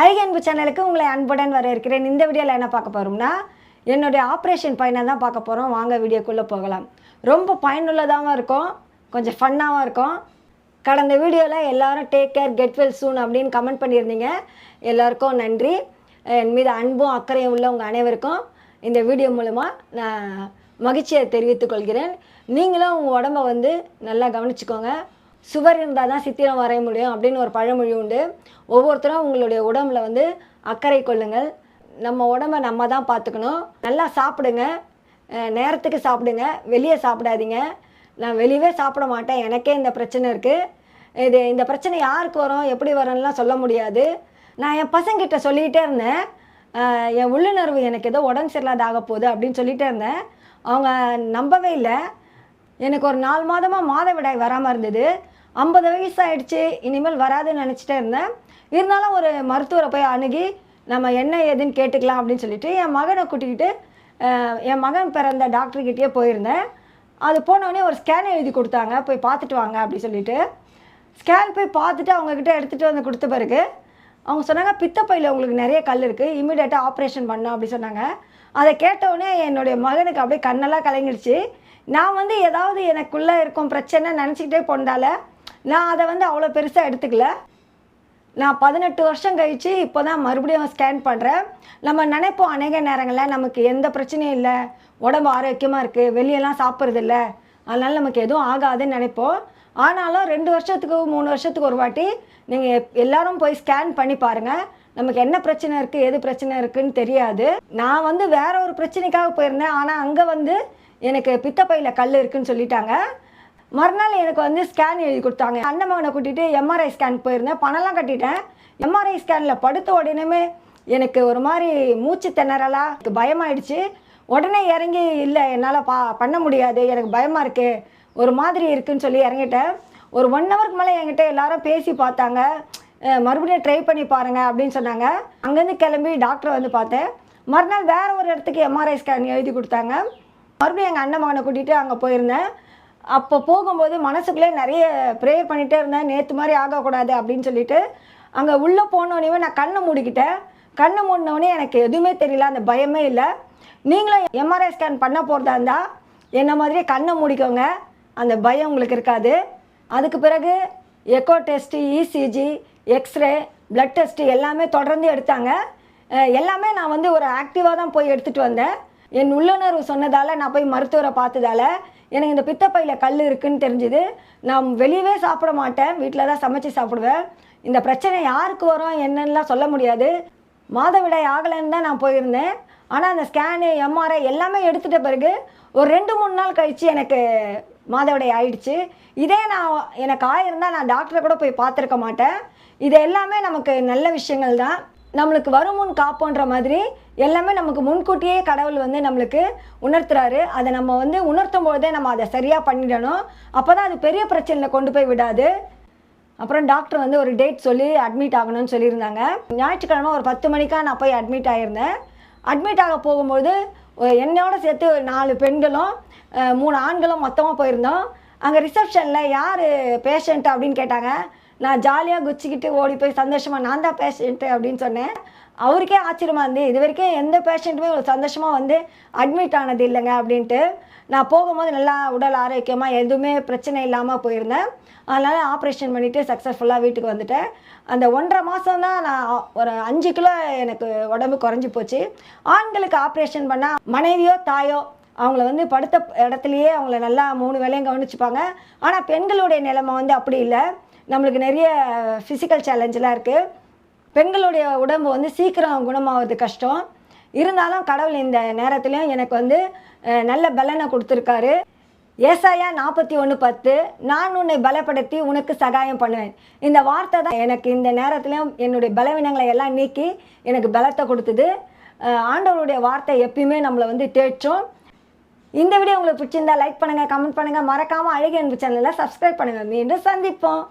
அழகு அன்பு சேனலுக்கு உங்களை அன்புடன் வரவேற்கிறேன். இந்த வீடியோவில் என்ன பார்க்க போகிறோம்னா என்னுடைய ஆப்ரேஷன் பையனை தான் பார்க்க போகிறோம் வாங்க வீடியோக்குள்ளே போகலாம். ரொம்ப பயனுள்ளதாகவும் இருக்கும். கொஞ்சம் ஃபன்னாகவும் இருக்கும். கடந்த வீடியோவில் எல்லோரும் take care get well soon அப்படின்னு கமெண்ட் பண்ணியிருந்தீங்க. எல்லாருக்கும் நன்றி. என் மீது அன்பும் அக்கறையும் உள்ள உங்கள் அனைவருக்கும் இந்த வீடியோ மூலமாக நான் மகிழ்ச்சியை தெரிவித்துக் கொள்கிறேன். நீங்களும் உங்கள் உடம்ப வந்து நல்லா கவனிச்சுக்கோங்க. சுவர் இருந்தால் தான் சித்திரம் வரைய முடியும் அப்படின்னு ஒரு பழமொழி உண்டு. ஒவ்வொருத்தரும் உங்களுடைய உடம்புல வந்து அக்கறை கொள்ளுங்கள். நம்ம உடம்ப நம்ம தான் பார்த்துக்கணும் நல்லா சாப்பிடுங்க. நேரத்துக்கு சாப்பிடுங்க. வெளியே சாப்பிடாதீங்க. நான் வெளியவே சாப்பிட மாட்டேன். எனக்கே இந்த பிரச்சனை இருக்குது இது இந்த பிரச்சனை யாருக்கு வரும்? எப்படி வரும்லாம் சொல்ல முடியாது. நான் என் பசங்கிட்ட சொல்லிகிட்டே இருந்தேன். என் உள்ளுணர்வு எனக்கு ஏதோ உடம்பு சரியில்லாத ஆக போகுது அப்படின்னு சொல்லிகிட்டே இருந்தேன். அவங்க நம்பவே இல்லை. எனக்கு ஒரு நாலு மாதமாக மாதவிடாய் வராமல் இருந்தது. ஐம்பது வயசு ஆயிடுச்சு இனிமேல் வராதுன்னு நினச்சிட்டே இருந்தேன். இருந்தாலும் ஒரு மருத்துவரை போய் அணுகி நம்ம என்ன ஏதுன்னு கேட்டுக்கலாம் அப்படின்னு சொல்லிட்டு என் மகனை கூட்டிக்கிட்டு என் மகன் பிறந்த டாக்டர்கிட்டயே போயிருந்தேன். அது போனவொடனே ஒரு ஸ்கேன் எழுதி கொடுத்தாங்க போய் பார்த்துட்டு வாங்க அப்படி சொல்லிட்டு. ஸ்கேன் போய் பார்த்துட்டு அவங்கக்கிட்ட எடுத்துகிட்டு வந்து கொடுத்த பிறகு அவங்க சொன்னாங்க பித்தப்பையில் உங்களுக்கு நிறைய கல் இருக்குது இமீடியட்டாக ஆப்ரேஷன் பண்ணோம் அப்படி சொன்னாங்க. அதை கேட்டவுடனே என்னுடைய மகனுக்கு அப்படியே கண்ணெல்லாம் கலங்கிடுச்சு. நான் வந்து ஏதாவது எனக்குள்ளே இருக்கும் பிரச்சனை நினச்சிக்கிட்டே போனதால நான் அதை வந்து அவ்வளோ பெருசாக எடுத்துக்கல. நான் பதினெட்டு வருஷம் கழித்து இப்போ தான் மறுபடியும் ஸ்கேன் பண்ணுறேன் நம்ம நினைப்போம் அநேக நேரங்களில் நமக்கு எந்த பிரச்சனையும் இல்லை. உடம்பு ஆரோக்கியமாக இருக்குது வெளியெல்லாம் சாப்பிட்றதில்ல அதனால் நமக்கு எதுவும் ஆகாதுன்னு நினைப்போம். ஆனாலும் ரெண்டு வருஷத்துக்கு மூணு வருஷத்துக்கு ஒரு வாட்டி நீங்கள் எல்லாரும் போய் ஸ்கேன் பண்ணி பாருங்கள் நமக்கு என்ன பிரச்சனை இருக்குது எது பிரச்சனை இருக்குதுன்னு தெரியாது. நான் வந்து வேற ஒரு பிரச்சனைக்காக போயிருந்தேன். ஆனால் அங்கே வந்து எனக்கு பித்தப்பையில் கல் இருக்குதுன்னு சொல்லிட்டாங்க. மறுநாள் எனக்கு வந்து ஸ்கேன் எழுதி கொடுத்தாங்க. அண்ணன் மகனை கூட்டிகிட்டு எம்ஆர்ஐ ஸ்கேன் போயிருந்தேன். பணம்லாம் கட்டிட்டேன். எம்ஆர்ஐ ஸ்கேனில் படுத்த உடனே எனக்கு ஒரு மாதிரி மூச்சு திணறலா எனக்கு பயமாயிடுச்சு. உடனே இறங்கி இல்லை என்னால் பா பண்ண முடியாது. எனக்கு பயமாக இருக்குது ஒரு மாதிரி இருக்குன்னு சொல்லி இறங்கிட்டேன். ஒரு ஒன் ஹவருக்கு மேலே என்கிட்ட எல்லாரும் பேசி பார்த்தாங்க. மறுபடியும் ட்ரை பண்ணி பாருங்கள் அப்படின்னு சொன்னாங்க. அங்கேருந்து கிளம்பி டாக்டரை வந்து பார்த்தேன். மறுநாள் வேறு ஒரு இடத்துக்கு எம்ஆர்ஐ ஸ்கேன் எழுதி கொடுத்தாங்க. மறுபடியும் எங்கள் அண்ணன் மகனை கூட்டிகிட்டு அங்கே போயிருந்தேன். அப்போ போகும்போது மனசுக்குள்ளே நிறைய ப்ரேயர் பண்ணிகிட்டே இருந்தேன். நேற்று மாதிரி ஆகக்கூடாது அப்படின்னு சொல்லிட்டு அங்கே உள்ளே போனோடனே நான் கண்ணை மூடிக்கிட்டேன். கண்ணை மூடினோடனே எனக்கு எதுவுமே தெரியல அந்த பயமே இல்லை. நீங்களும் எம்ஆர்ஐ ஸ்கேன் பண்ண போகிறதா இருந்தால் என்ன மாதிரியே கண்ணை மூடிக்கோங்க. அந்த பயம் உங்களுக்கு இருக்காது. அதுக்கு பிறகு echo test ECG xray blood test எல்லாமே தொடர்ந்து எடுத்தாங்க. எல்லாமே நான் வந்து ஒரு ஆக்டிவாக தான் போய் எடுத்துகிட்டு வந்தேன். என் உள்ளுணர்வு சொன்னதால் நான் போய் மருத்துவரை பார்த்ததால எனக்கு இந்த பித்தப்பையில் கல் இருக்குன்னு தெரிஞ்சுது. நான் வெளியவே சாப்பிட மாட்டேன். வீட்டில் தான் சமைச்சு சாப்பிடுவேன். இந்த பிரச்சனை யாருக்கு வரும் என்னன்னுலாம் சொல்ல முடியாது. மாதவிடாய் ஆகலைன்னு தான் நான் போயிருந்தேன். ஆனால் அந்த ஸ்கேனு எம்ஆர்ஐ எல்லாமே எடுத்துகிட்ட பிறகு ஒரு ரெண்டு மூணு நாள் கழித்து எனக்கு மாதவிடாய் ஆயிடுச்சு. இதே நான் எனக்கு ஆயிருந்தால் நான் டாக்டரை கூட போய் பார்த்துருக்க மாட்டேன். இது எல்லாமே நமக்கு நல்ல விஷயங்கள் தான். நம்மளுக்கு வரும் முன் காப்போன்ற மாதிரி எல்லாமே நமக்கு முன்கூட்டியே கடவுள் வந்து நம்மளுக்கு உணர்த்துறாரு. அதை நம்ம வந்து உணர்த்தும் பொழுதே நம்ம அதை சரியாக பண்ணிடணும். அப்போ தான் அது பெரிய பிரச்சனையில் கொண்டு போய் விடாது. அப்புறம் டாக்டர் வந்து ஒரு டேட் சொல்லி அட்மிட் ஆகணும்னு சொல்லியிருந்தாங்க. ஞாயிற்றுக்கிழமை ஒரு பத்து மணிக்காக நான் போய் அட்மிட் ஆகியிருந்தேன் அட்மிட் ஆக போகும்போது என்னோட சேர்த்து ஒரு நாலு பெண்களும் மூணு ஆண்களும் மொத்தமாக போயிருந்தோம். அங்கே ரிசப்ஷனில் யார் பேஷண்ட் அப்படின்னு கேட்டாங்க. நான் ஜாலியாக குச்சிக்கிட்டு ஓடி போய் சந்தோஷமாக நான் தான் பேஷண்ட்டு அப்படின்னு சொன்னேன். அவருக்கே ஆச்சரியமாக இருந்து இது வரைக்கும் எந்த பேஷண்ட்டுமே ஒரு சந்தோஷமாக வந்து அட்மிட் ஆனது இல்லைங்க அப்படின்ட்டு. நான் போகும்போது நல்லா உடல் ஆரோக்கியமாக எதுவுமே பிரச்சனை இல்லாமல் போயிருந்தேன். அதனால் ஆப்ரேஷன் பண்ணிவிட்டு சக்ஸஸ்ஃபுல்லாக வீட்டுக்கு வந்துட்டேன். அந்த ஒன்றரை மாதம் தான் நான் ஒரு அஞ்சு கிலோ எனக்கு உடம்பு குறைஞ்சி போச்சு. ஆண்களுக்கு ஆப்ரேஷன் பண்ணால் மனைவியோ தாயோ அவங்கள வந்து படுத்த இடத்துலையே அவங்கள நல்லா மூணு வேலையும் கவனிச்சுப்பாங்க. ஆனால் பெண்களுடைய நிலைமை வந்து அப்படி இல்லை. நம்மளுக்கு நிறைய ஃபிசிக்கல் சேலஞ்செலாம் இருக்குது பெண்களுடைய உடம்பு வந்து சீக்கிரம் குணமாவது கஷ்டம். இருந்தாலும் கடவுள் இந்த நேரத்துலையும் எனக்கு வந்து நல்ல பலனை கொடுத்துருக்காரு. ஏசாயா நாற்பத்தி ஒன்று பத்து நான் உன்னை பலப்படுத்தி உனக்கு சகாயம் பண்ணுவேன். இந்த வார்த்தை தான் எனக்கு இந்த நேரத்துலையும் என்னுடைய பலவீனங்களை எல்லாம் நீக்கி எனக்கு பலத்தை கொடுத்தது. ஆண்டவருடைய வார்த்தை எப்பயுமே நம்மளை வந்து தேற்றும். இந்த வீடியோ உங்களுக்கு பிடிச்சிருந்தா லைக் பண்ணுங்கள் கமெண்ட் பண்ணுங்கள் மறக்காமல் அழகிய அன்பு சேனலை சப்ஸ்கிரைப் பண்ணுங்கள் மீண்டும் சந்திப்போம்.